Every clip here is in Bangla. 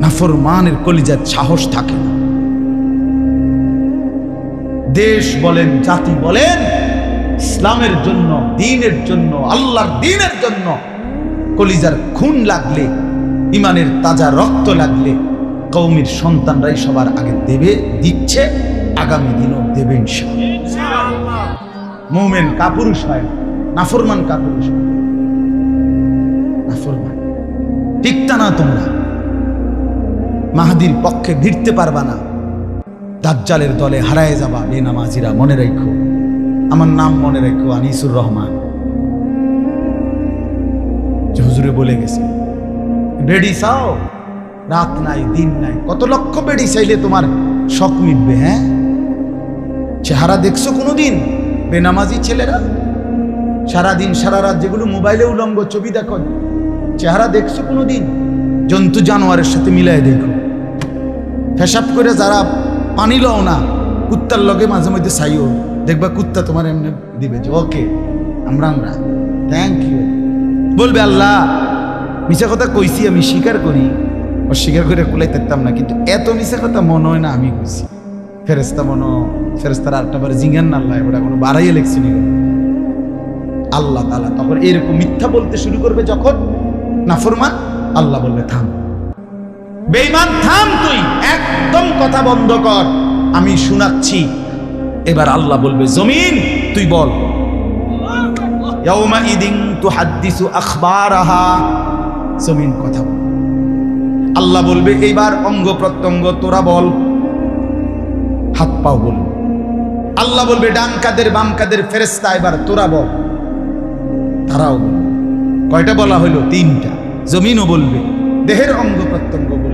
নাফরমানের কলিজার সাহস থাকে না দেশ বলেন, জাতি বলেন, ইসলামের জন্য, দিনের জন্য, আল্লাহর দিনের জন্য কলিজার খুন লাগলে ইমানের তাজা রক্ত লাগলে কৌমির সন্তানরাই সবার আগে দেবে, দিচ্ছে, আগামী দিনও দেবেন। মুমেন কাপুরুষ হয় নাফরমান কাপুরুষ হয়। নাফরমান টিকতা না তোমরা মাহাদির পক্ষে ভিড়তে পারবা না। দাজ্জালের দলে হারায় যাবা বেনামাজিরা মনে রেখো। আমার নাম মনে রেখো, আনিসুর রহমান। হুজুরে বলে গেছে, বেডি চাও? রাত নাই, দিন নাই, কত লক্ষ বেডি চাইলে তোমার শখ মিটবে হ্যাঁ? চেহারা দেখছ কোনোদিন, বেনামাজি ছেলেরা? সারাদিন, সারা রাত যেগুলো মোবাইলে উলঙ্গ ছবি দেখো, চেহারা দেখছ কোনোদিন? জন্তু জানোয়ারের সাথে মিলাই দেখো। ফেসাব করে যারা পানি লও না, কুত্তার লগে মাঝে মধ্যে চাইও দেখবা কুত্তা তোমার এমনি দিবে যে, ওকে, আমরা আমরা। থ্যাংক ইউ বলবে, আল্লাহ মিশা কথা কইছি, আমি স্বীকার করি। অস্বীকার করে কুলাই থাকতাম না, কিন্তু এত মিশা কথা মনে হয় না আমি কইছি। ফেরেস্তা মনো ফেরেস্তার আটটা বার জিঙ্গান না, আল্লাহ ওটা কোনো বাড়াইয়ে লেখছি নি আল্লাহ তালা তখন এরকম মিথ্যা বলতে শুরু করবে যখন? নাফরমান? আল্লাহ বলবে, থাম। বেইমান থাম তুই। একদম কথা বন্ধ কর। আমি শোনাচ্ছি। এবার আল্লাহ বলবে, জমিন, তুই বল। জমিন, কথা বল। আল্লাহ বলবে, এইবার অঙ্গ প্রত্যঙ্গ তোরা বল। হাত পাও বল। আল্লাহ বলবে, ডান কাদের, বাম কাদের ফেরেস্তা এবার তোরা বল। তারাও কয়টা বলা হইল? তিনটা। জমিনও বলবে। দেহের অঙ্গ প্রত্যঙ্গ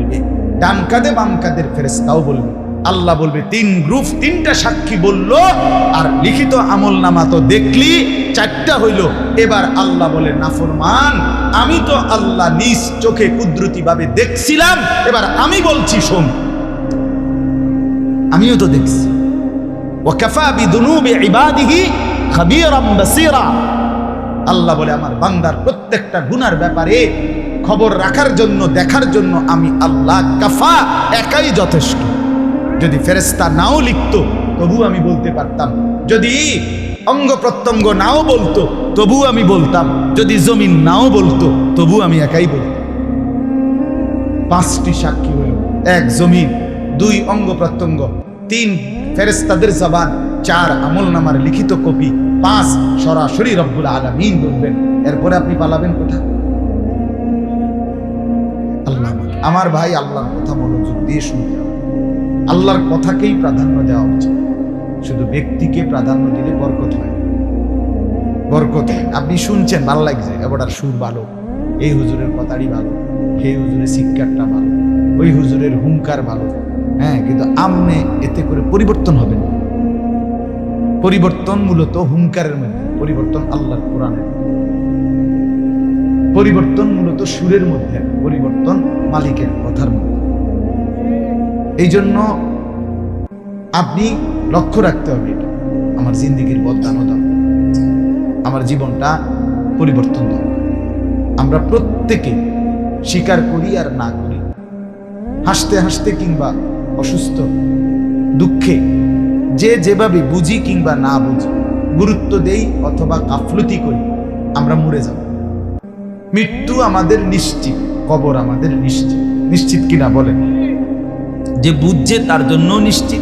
ডান কাঁধে বাম কাঁধের ফেরেস্তাও বলবে আল্লাহ বলবে, তিন গ্রুপ, তিনটা সাক্ষী বলল, আর লিখিত আমল নামা তো দেখলি, চারটা হইল। এবার আল্লাহ বলে নাফরমান আমি তো আল্লাহ নিজ চোখে কুদরতি ভাবে দেখছিলাম, এবার আমি বলছি শোন। আমিও তো দেখছি। আল্লাহ বলে, আমার বান্দার প্রত্যেকটা গুনার ব্যাপারে খবর রাখার জন্য, দেখার জন্য আমি আল্লাহ কাফা একাই যথেষ্ট। যদি ফেরেস্তা নাও লিখতো তবু আমি বলতে পারতাম। যদি অঙ্গ প্রত্যঙ্গ নাও বলতো তবু আমি বলতাম। যদি জমিন নাও বলতো তবু আমি একাই বলতাম। পাঁচটি সাক্ষী হইল এক জমিন, দুই অঙ্গ প্রত্যঙ্গ, তিন ফেরেস্তাদের জবান, চার আমল নামার লিখিত কপি, পাঁচ সরাসরি রব্বুল আলমিন বলবেন। এরপরে আপনি পালাবেন কোথায়? আমার ভাই আল্লাহর কথা মনোযোগ দিয়ে শুনতে হবে। আল্লাহর কথাকেই প্রাধান্য দেওয়া উচিত। শুধু ব্যক্তিকে প্রাধান্য দিলে বরকত হয়। বরকত আপনি শুনছেন, ভালো লাগছে, এবার সুর ভালো। এই হুজুরের কথাটি ভালো। সেই হুজুরের শিক্ষারটা ভালো। ওই হুজুরের হুঙ্কার ভালো। হ্যাঁ কিন্তু আমনে এতে করে পরিবর্তন হবে না। পরিবর্তন মূলত হুঙ্কারের মধ্যে। পরিবর্তন আল্লাহর কোরআনের। পরিবর্তন মূলত সুরের মধ্যে, পরিবর্তন মালিকের কথার মধ্যে। এই জন্য আপনি লক্ষ্য রাখতে হবে আমার জিন্দিগির বদানতা আমার জীবনটা পরিবর্তন দাও আমরা প্রত্যেকে স্বীকার করি আর না করি। হাসতে হাসতে কিংবা অসুস্থ, দুঃখে, যে যেভাবে বুঝি কিংবা না বুঝি, গুরুত্ব দেই অথবা গাফলতি করি, আমরা মরে যাব। মৃত্যু আমাদের নিশ্চিত, কবর আমাদের নিশ্চিত। নিশ্চিত কিনা বলেন? যে বুঝছে তার জন্য নিশ্চিত,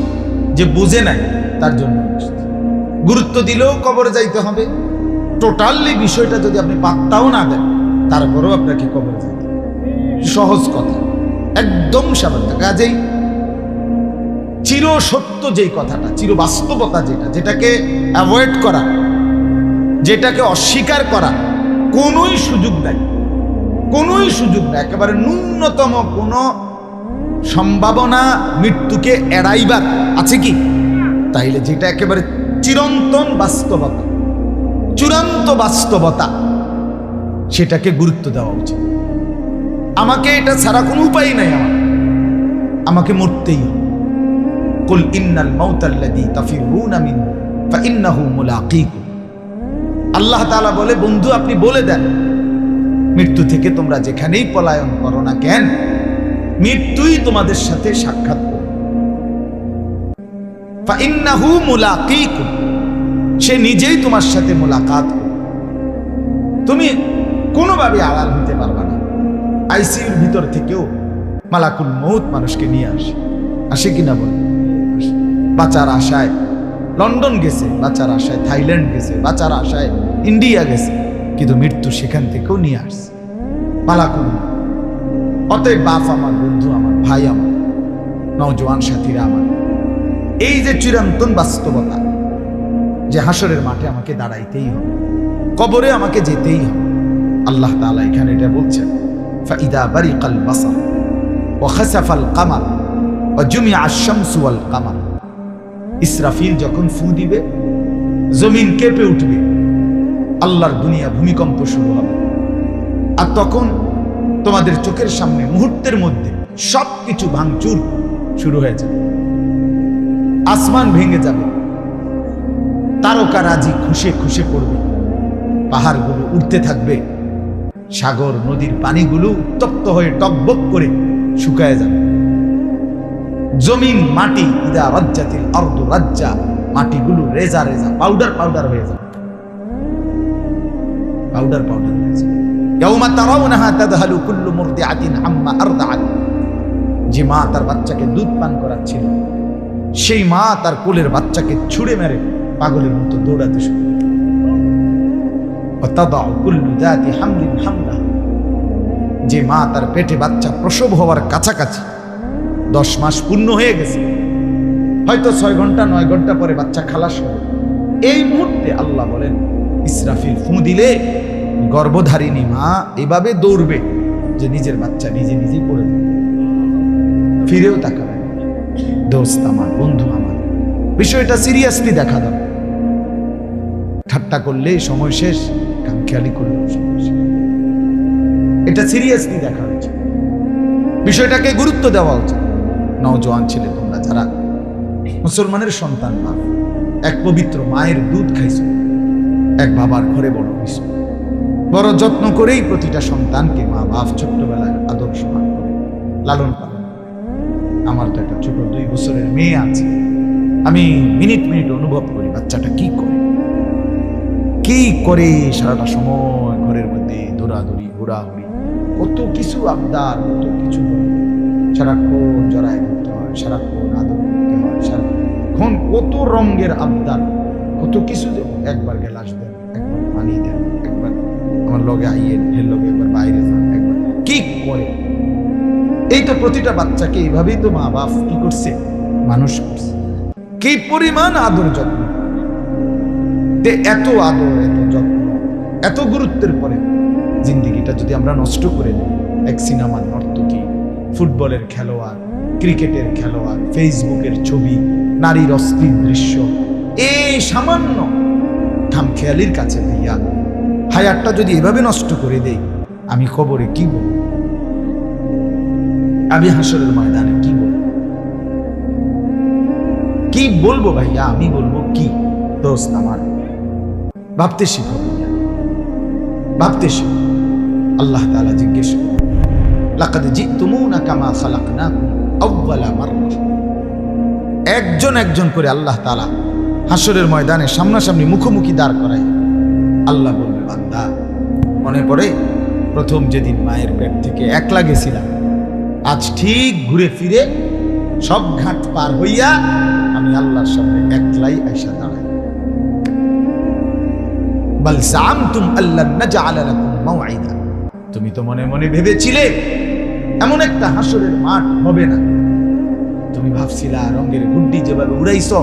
যে বুঝে নাই তার জন্য নিশ্চিত। গুরুত্ব দিলেও কবর যাইতে হবে। টোটালি বিষয়টা যদি আপনি পাত্তাও না দেন, তারপরেও আপনাকে কবর যাইতে সহজ কথা। একদম স্বাভাবিক কাজেই চির সত্য যেই কথাটা, চির বাস্তবতা যেটা, যেটাকে অ্যাভয়েড করা, যেটাকে অস্বীকার করা কোনোই সুযোগ নাই। কোনোই সুযোগ নাই। একেবারে ন্যূনতম কোনো সম্ভাবনা মৃত্যুকে এড়াইবার আছে কি? তাইলে যেটা একেবারে চিরন্তন বাস্তবতা, চূড়ান্ত বাস্তবতা, সেটাকে গুরুত্ব দেওয়া উচিত। আমাকে এটা ছাড়া কোনো উপায় নাই আমার। আমাকে মরতেই কুল ইন্নাল মাউতাল্লাযী তাফিরুনা মিনহু ফাইন্নাহু মুলাকীকুম আল্লাহ তাআলা বলে, বন্ধু, আপনি বলে দেন। মৃত্যু থেকে তোমরা যেখানেই পলায়ন করো না কেন, মৃত্যুই তোমাদের সাথে সাক্ষাৎ মুলাকিকুম, সে নিজেই তোমার সাথে মোলাকাত তুমি কোনোভাবে আড়াল হতে পারবা না। আইসিইউর ভিতর থেকেও মালাকুল মৌত মানুষকে নিয়ে আসে। আসে কিনা বলে। বাঁচার আশায় লন্ডন গেছে বাঁচার আশায় থাইল্যান্ড গেছে বাঁচার আশায় ইন্ডিয়া গেছে, কিন্তু মৃত্যু সেখান থেকেও নিয়ে আসছে মৌত। অতএব বাপ আমার, বন্ধু আমার, ভাই আমার, নওজোয়ান সাথীরা আমার, এই যে চিরন্তন বাস্তবতা, যে হাসরের মাঠে আমাকে দাঁড়াইতেই হবে, কবরে আমাকে যেতেই হবে, আল্লাহ তাআলা এখানে এটা বলছেন, ফাইদা বারিকাল বাসার ও খাসাফাল কামার ও জুমিয়া আশামসু ওয়াল কামার ইসরাফিল যখন ফু দিবে, জমিন কেঁপে উঠবে, আল্লাহর দুনিয়া ভূমিকম্প শুরু হবে। আর তখন তোমাদের চোখের সামনে মুহূর্তের মধ্যে সবকিছু ভাঙচুর শুরু হয়ে যাবে। আসমান ভেঙে যাবে। তারকা রাজি খুশে খুশে পড়বে। পাহাড়গুলো উঠতে থাকবে। সাগর, নদীর পানিগুলো উত্তপ্ত হয়ে টকবক করে শুকায় যাবে। জমিন, মাটি, ইদা রাজ্জাতিল অর্ধ রাজ্জা। মাটিগুলো রেজা রেজা পাউডার পাউডার হয়ে যায় পাউডার পাউডার হয়ে যায় ইয়াউমা তারাউনাহা তাদহালু কুল্লু মুরদিআতিন আম্মা আরদাআত যে মা তার বাচ্চাকে দুধ পান করাচ্ছিল, সেই মা তার কোলের বাচ্চাকে ছুঁড়ে মেরে পাগলের মতো দৌড়াতে শুরু যে মা তার পেটে বাচ্চা প্রসব হওয়ার কাছাকাছি দশ মাস পূর্ণ হয়ে গেছে। হয়তো ছয় ঘণ্টা, নয় ঘণ্টা পরে বাচ্চা খালাস হবে। এই মুহূর্তে আল্লাহ বলেন, ইসরাফিল ফু দিলে গর্ভধারিণী মা এভাবে দৌড়বে যে নিজের বাচ্চা নিজে নিজে পড়ে। ফিরেও তাকাবে। দোস্ত আমার, বন্ধু আমার, বিষয়টা সিরিয়াসলি দেখা দাও। ঠাট্টা করলে সময় শেষ, কামখেয়ালি করলে এটা সিরিয়াসলি দেখা হয়েছে। বিষয়টাকে গুরুত্ব দেওয়া উচিত। নওজোয়ান ছেলে তোমরা, যারা মুসলমানের সন্তান মা। এক পবিত্র মায়ের দুধ খাইছো, এক বাবার ঘরে বড় হয়েছ বড় যত্ন করেই প্রতিটা সন্তানকে মা বাপ ছোট্টবেলায় আদর্শ মান করে, লালন পালন। আমার তো একটা ছোট দুই বছরের মেয়ে আছে। আমি মিনিট মিনিট অনুভব করি বাচ্চাটা কি করে। কি করে সারাটা সময় ঘরের মধ্যে দৌড়াদৌড়ি ঘোরাঘুরি কত কিছু আবদার, কত কিছু সারাক্ষণ জড়ায় কত রঙের আবদার, কত কিছু দেব একবার গেলাস দেন একবার পানি দেন, একবার আমার লগে আইয়েন এর লগে একবার বাইরে যান, একবার কি করে? এই তো প্রতিটা বাচ্চাকে এইভাবেই তো মা বাপ কি করছে? মানুষ করছে। কি পরিমাণ আদর যত্ন। এত আদর, এত যত্ন, এত গুরুত্বের পরে জিন্দিগিটা যদি আমরা নষ্ট করে দিই এক সিনেমার নর্তকী, ফুটবলের খেলোয়াড় ক্রিকেটের খেলোয়াড়, ফেসবুকের ছবি, নারীর অস্থির দৃশ্য, এই সামান্য খামখেয়ালির কাছে ভাইয়া হায়ারটা যদি এভাবে নষ্ট করে দেই, আমি খবরে কি বলব? আমি হাসরের ময়দানে কি বলব? কি বলব ভাইয়া? আমি বলব কি? দোস্ত আমার, ভাবতে শিখো ভাবতে শিখো। আল্লাহ তাআলা জিজ্ঞেস লাকাদ জিতুমুনা কামা খালাকনাকুম। আউওয়ালা মাররা একজন একজন করে আল্লাহ তাআলা হাসরের ময়দানে সামনাসামনি মুখোমুখি দাঁড় করায়। আল্লাহ বলবে, বান্দা, মনে পড়ে? প্রথম যেদিন মায়ের পেট থেকে একলা গেছিলাম, আজ ঠিক ঘুরে ফিরে সব ঘাট পার হইয়া আমি আল্লাহর সামনে একলাই আইসা দাঁড়াই। তুমি তো মনে মনে ভেবেছিলে এমন একটা হাসরের মাঠ হবে না। তুমি ভাবছিলা রঙের গুড্ডি যেভাবে উড়াইছো,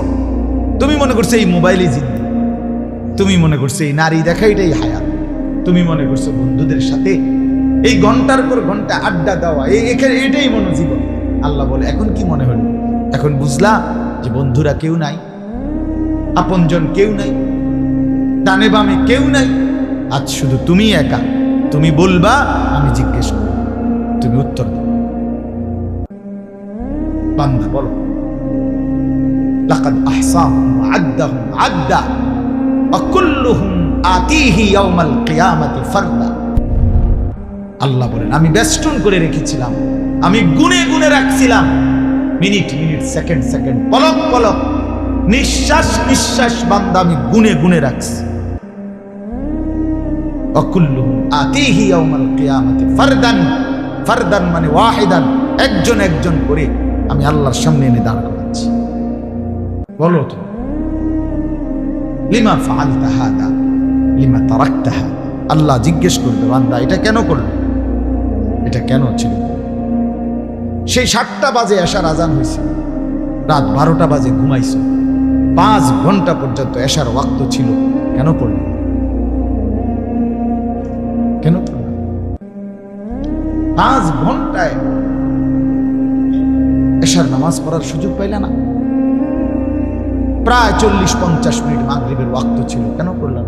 তুমি মনে করছ এই মোবাইলে জিন্দি তুমি মনে করছ এই নারী দেখা এটাই হায়াত। তুমি মনে করছ বন্ধুদের সাথে এই ঘণ্টার পর ঘণ্টা আড্ডা দেওয়া এই এখানে এটাই মনোজীবন। আল্লাহ বলে, এখন কি মনে হলো? এখন বুঝলা যে বন্ধুরা কেউ নাই, আপনজন কেউ নাই ডানে বামে কেউ নাই। আজ শুধু তুমি একা। তুমি বলবা, আমি জিজ্ঞেস করব। তুমি উত্তর বান্দা, বলো। লাকাদ আহসাহুম আল্লাহ বলেন, আমি বেষ্টন করে রেখেছিলাম, আমি গুনে গুনে রাখছিলাম। মিনিট মিনিট, সেকেন্ড সেকেন্ড, পলক পলক। নিঃশ্বাস নিঃশ্বাস বান্দা, আমি গুনে গুনে রাখছি। অকুল্লুম আতিহি অমল কেয়ামতি ফারদান। ফারদান মানে ওয়াহিদান, একজন একজন করে আমি আল্লাহর সামনে এনে দাঁড় করাচ্ছি। বলো তো, লিমা ফাআলতা হাদা, লিমা তারাকতা হাদা? আল্লাহ জিজ্ঞেস করবে, বান্দা, এটা কেন করবে এটা কেন ছিল? সেই সাতটা বাজে এশার আজান হয়েছে। রাত বারোটা বাজে ঘুমাইছো। পাঁচ ঘণ্টা পর্যন্ত এশার ওয়াক্ত ছিল। কেন পড়ল পাঁচ ঘন্টায় এশার নামাজ পড়ার সুযোগ পাইলে না? প্রায় চল্লিশ, পঞ্চাশ মিনিট মাগরিবের ওয়াক্ত ছিল, কেন করলাম?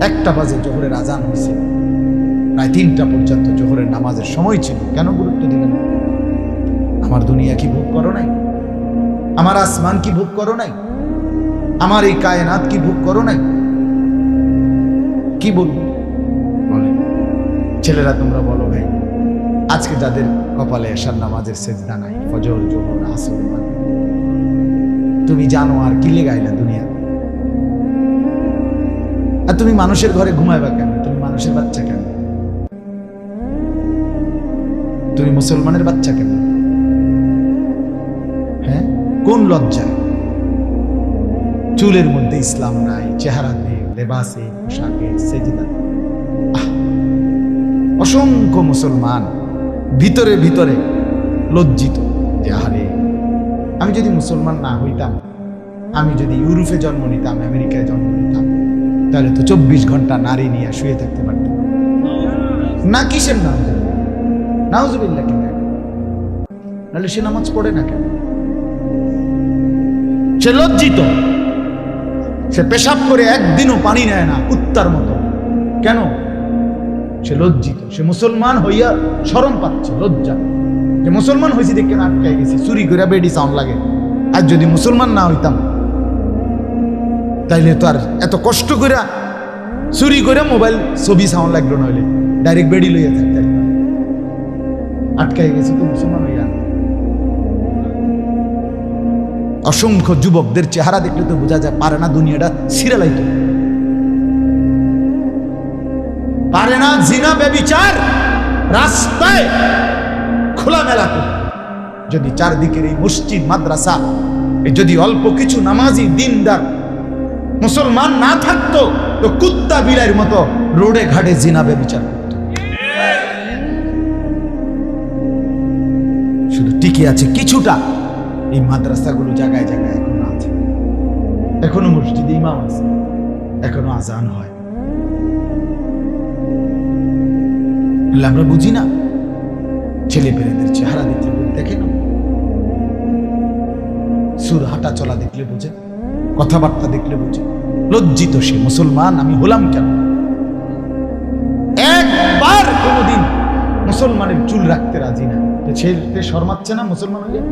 একটা বাজে জোহরের আজান হয়েছে প্রায় তিনটা পর্যন্ত জোহরের নামাজের সময় ছিল, কেন গুরুত্ব দিলেন? আমার দুনিয়া কি ভোগ করো নাই? আমার আসমান কি ভোগ করো নাই? আমার এই কায়নাত কি ভোগ করো নাই? কি বলব? বলে ছেলেরা তোমরা বলো ভাই আজকে যাদের কপালে এসার নামাজের সেজদা নাই, ফজর, জোহর, আসর তুমি জানো আর কি লেগাইলা দুনিয়া? আর তুমি মানুষের ঘরে ঘুমাইবা কেন? তুমি মানুষের বাচ্চা কেন? তুমি মুসলমানের বাচ্চা কেন? হ্যাঁ? কোন লজ্জা? চুলের মধ্যে ইসলাম নাই চেহারাতে লেবাসে, পোশাকে, সেজিদা অসংখ্য মুসলমান ভিতরে ভিতরে লজ্জিত যে আরে আমি যদি মুসলমান না হইতাম, আমি যদি ইউরোপে জন্ম নিতাম, আমেরিকায় জন্ম নিতাম, তাহলে তো চব্বিশ ঘণ্টা নারী নিয়ে শুয়ে থাকতে পারতাম। না কিসের নাম নাউজুবিল্লাহ কেন নাহলে সে নামাজ পড়ে না কেন? সে লজ্জিত। সে পেশাব করে একদিনও পানি নেয় না, কুত্তার মতো। কেন? সে লজ্জিত, সে মুসলমান হইয়া শরম পাচ্ছে, লজ্জা। যে মুসলমান হয়েছি দেখে না আটকাই গেছি, চুরি করে বেডি সাউন্ড লাগে। আর যদি মুসলমান না হইতাম, তাইলে তো আর এত কষ্ট করে চুরি করে মোবাইল ছবি সাউন্ড লাগল নইলে ডাইরেক্ট বেডি লইয়া থাকতে আটকাই গেছি তো মুসলমান হইয়া। অসংখ্য যুবকদের চেহারা দেখলে তো বোঝা যায়, পারে না দুনিয়াটা সিরালাইতো পারে না, জিনা বেবিচার, রাস্তায় খোলামেলা করে। যদি চারদিকের এই মসজিদ, মাদ্রাসা যদি অল্প কিছু নামাজি, দিনদার, মুসলমান না থাকতো, তো কুত্তা বিড়াইয়ের মতো রোডে ঘাটে জিনা বেবিচার করত। শুধু টিকে আছে কিছুটা, এই মাদ্রাসাগুলো জায়গায় জায়গায় এখনও আছে। এখনও মসজিদে ইমাম আছে, এখনও আজান হয়। বললে আমরা বুঝি না। ছেলে পেলেদের চেহারা দেখলে দেখে না? সুর হাঁটা চলা দেখলে বুঝে, কথাবার্তা দেখলে বুঝে। লজ্জিত সে মুসলমান, আমি হলাম কেন? একবার কোনোদিন মুসলমানের চুল রাখতে রাজি না। ছেলে শর্মাচ্ছে না মুসলমান হয়ে?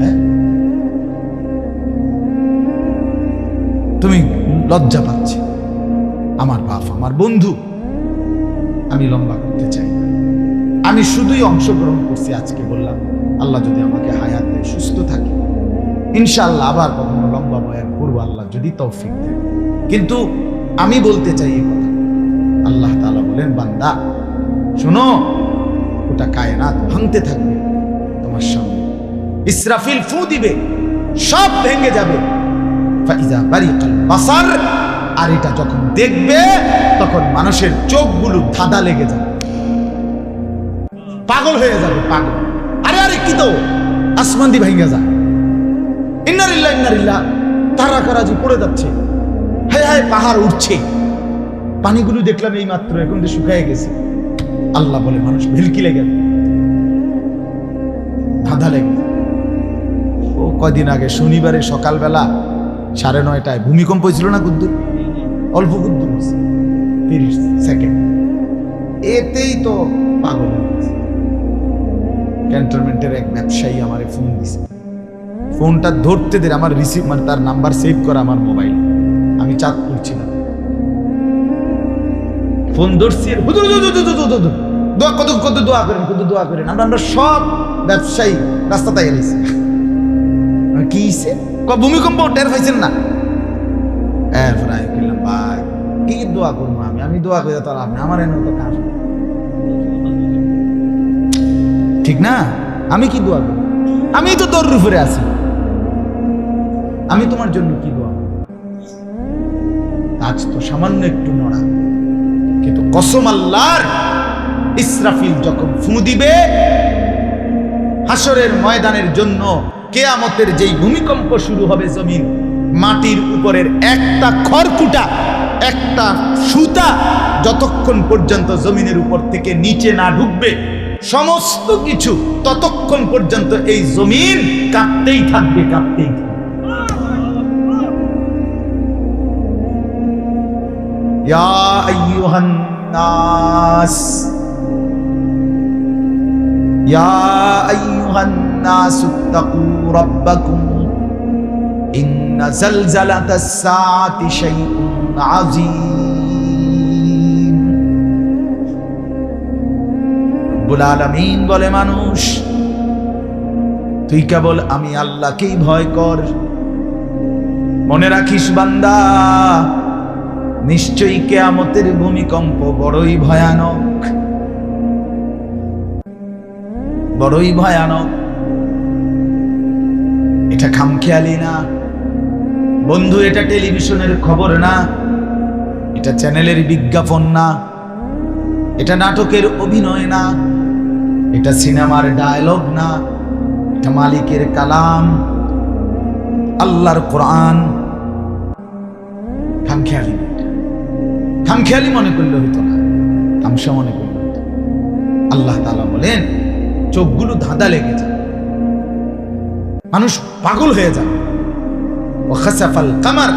হ্যাঁ? তুমি লজ্জা পাচ্ছে। আমার বাপ, আমার বন্ধু। আমি লম্বা করতে চাই আমি শুধুই অংশগ্রহণ করছি আজকে বললাম, আল্লাহ যদি আমাকে হায়াত দেয়, সুস্থ থাকি। ইনশাআল্লাহ আবার কখনো লম্বা বয়ান করব, আল্লাহ যদি তৌফিক দেয়। কিন্তু আমি বলতে চাই এই কথা। আল্লাহ তাআলা বলেন, বান্দা, শোনো ওটা কায়নাত ভাঙতে থাকবে তোমার সামনে। ইসরাফিল ফু দিবে, সব ভেঙে যাবে। বাসার আর এটা যখন দেখবে, তখন মানুষের চোখগুলো ধাঁধা লেগে যাবে। পাগল হয়ে যাবে, পাগল। আরে আরে, কি তো? আসমান দি ভাঙ্গা যায়। ইন্নারিল্লা ইন্নারিল্লা তারা কারাজি পড়ে যাচ্ছে। হ্যাঁ হ্যাঁ পাহাড় উঠছে পানিগুলো দেখলাম এই মাত্র এখন তো শুকায় গেছে। আল্লাহ বলে, মানুষ ভেলকি লেগে ধাঁধা লেগে ও কয়দিন আগে শনিবারে সকালবেলা সাড়ে নয়টায় ভূমিকম্প হয়েছিল না গুদ্দুর অল্প হয়েছে। তিরিশ সেকেন্ড এতেই তো পাগল ক্যান্টনমেন্টের এক ব্যবসায়ী আমারে ফোন দিছে। ফোনটা ধরতে দের আমার রিসিভ মানে তার নাম্বার সেভ করা আমার মোবাইল আমি চাঁদপুর ছিলাম ফোন ধরছি। দোয়া, কত কত দোয়া করেন, কত দোয়া করেন। আমরা আমরা সব ব্যবসায়ী রাস্তাতে গেছি কি ভূমিকম্প টের পাইছেন না? হ্যাঁ করলাম ভাই, কি দোয়া করব আমি? আমি দোয়া করে আমার এনে তো কাজ ঠিক না? আমি কি দোয়া করব? আমি তো তোর উপরে আছি। আমি তোমার জন্য কি দোয়া আজ তো সামান্য একটু নড়া, কিন্তু কসম আল্লাহর ইসরাফিল যখন ফু দিবে হাসরের ময়দানের জন্য কেয়ামতের যেই ভূমিকম্প শুরু হবে জমিন মাটির উপরের একটা খড়কুটা, একটা সুতা যতক্ষণ পর্যন্ত জমিনের উপর থেকে নিচে না ঢুকবে, সমস্ত কিছু ততক্ষণ পর্যন্ত এই জমিন কাঁপতেই থাকবে কাঁপতেই থাকবে। ইন বলে, মানুষ, তুই কেবল আমি আল্লাহকেই ভয় কর। মনে রাখিস বান্দা, নিশ্চয়ই কেয়ামতের ভূমিকম্প বড়ই ভয়ানক। বড়ই ভয়ানক। এটা খামখেয়ালি না। বন্ধু, এটা টেলিভিশনের খবর না। এটা চ্যানেলের বিজ্ঞাপন না। এটা নাটকের অভিনয় না। এটা সিনেমার ডায়লগ না। এটা মালিকের কালাম। আল্লাহর কোরআন। খামখেয়ালি। খামখেয়ালি মনে করলে হতো না। তামসা মনে করলে আল্লাহ তালা বলেন, চোখগুলো ধাঁধা লেগে যায়। মানুষ পাগল হয়ে যাবে ও খাসাফাল কামার।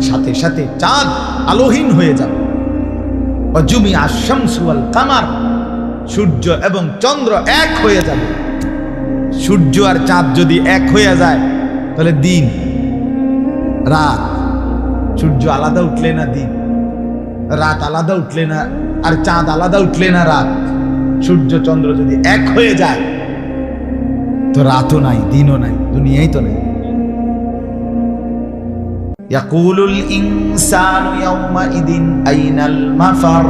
সাথে সাথে চাঁদ আলোহীন হয়ে যাবে। ও জুমি আশামসুয়াল কামার। সূর্য এবং চন্দ্র এক হয়ে যাবে। সূর্য আর চাঁদ যদি এক হয়ে যায়, তাহলে দিন, রাত, সূর্য আলাদা উঠলে না দিন, রাত আলাদা উঠলে না, আর চাঁদ আলাদা উঠলে না রাত, সূর্য, চন্দ্র যদি এক হয়ে যায়, তো রাতও নাই, দিনও নাই, দুনিয়াই তো নাই। ইয়াকুলুল ইনসানু ইয়াউমা ইদিন আইনাল মাফার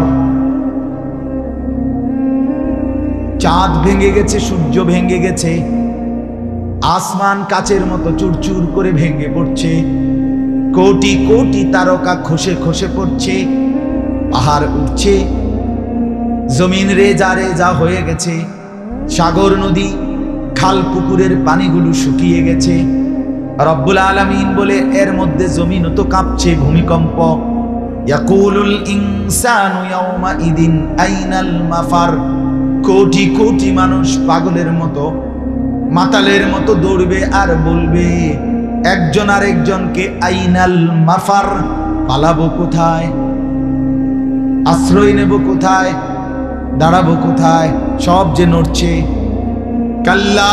চাঁদ ভেঙে গেছে, সূর্য ভেঙে গেছে। আসমান কাচের মতো চুরচুর করে ভেঙে পড়ছে। কোটি কোটি তারকা খসে খসে পড়ছে। পাহাড় উঠছে জমিন রে যা রে যা হয়ে গেছে। সাগর নদী, খাল পুকুরের পানিগুলো শুকিয়ে গেছে। রব্বুল আলামিন বলে, এর মধ্যে জমিন তো কাঁপছে ভূমিকম্প। ইয়াকুলুল ইনসানু ইয়াউমাইদিন আইনাল মাফার। কোটি কোটি মানুষ পাগলের মতো, মাতালের মতো দৌড়বে আর বলবে, একজন আর একজনকে আইনাল মাফার পালাবো কোথায়? আশ্রয় নেব কোথায়? দাঁড়াবো কোথায়? সব যে নড়ছে। কাল্লা